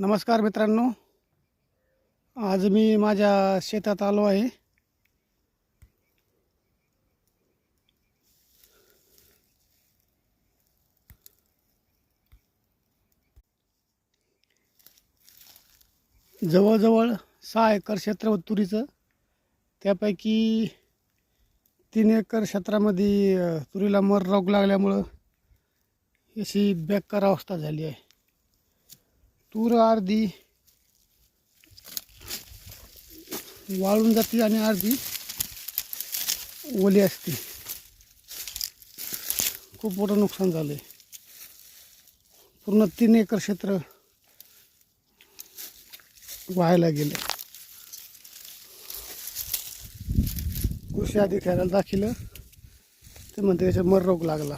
नमस्कार मित्रांनो. आज मी माझ्या शेतात आलो आहे. जवळजवळ सहा एकर क्षेत्र तुरीचं. त्यापैकी तीन एकर क्षेत्रामध्ये तुरीला मर रोग लागल्यामुळं अशी बेकार अवस्था झाली आहे. तूर अर्धी वाळून जाते आणि अर्धी ओली असते. खूप मोठं नुकसान झालं आहे पूर्ण तीन एकर क्षेत्र व्हायला गेलं. कृषी अधिकाऱ्याला दाखिलं. ते म्हणते त्याच्यात मर रोग लागला.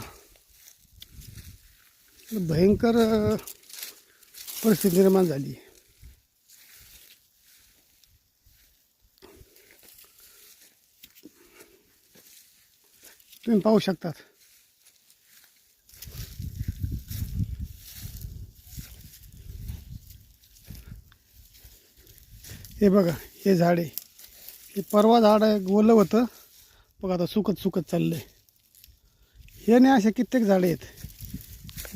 भयंकर परिस्थिती निर्माण झाली. तुम्ही पाहू शकतात. हे बघा हे झाड आहे. हे परवा झाड आहे, ओलं होतं. बघा आता सुकत सुकत चाललंय. हे नाही असे कित्येक झाडे आहेत.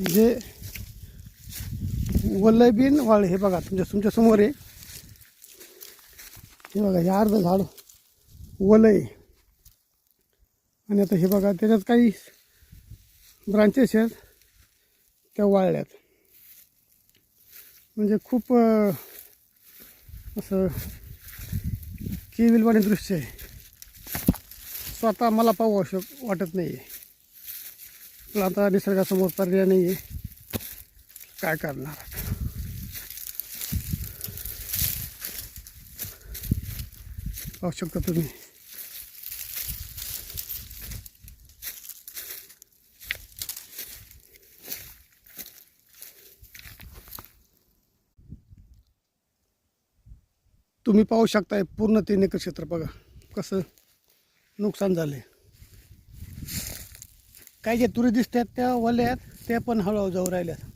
जे वल्लय बिन वाळ हे बघा तुमच्या तुमच्यासमोर आहे. हे बघा हे अर्ध झाड वलय. आणि आता हे बघा त्याच्यात काही ब्रांचेस आहेत त्या वाळल्यात. म्हणजे खूप असं केविलवाणी दृश्य आहे. स्वतः मला पाहू आवश्यक वाटत नाही आहे पण आता निसर्गासमोर पर्याय नाही आहे काय करणार पाहू शकता तुम्ही. तुम्ही पाहू शकताय पूर्ण तीन एकर क्षेत्र बघा. कसं नुकसान झाले काही जे तुरी दिसतात त्या वल्या आहेत त्या पण हळूहळू जाऊ राहिल्यात.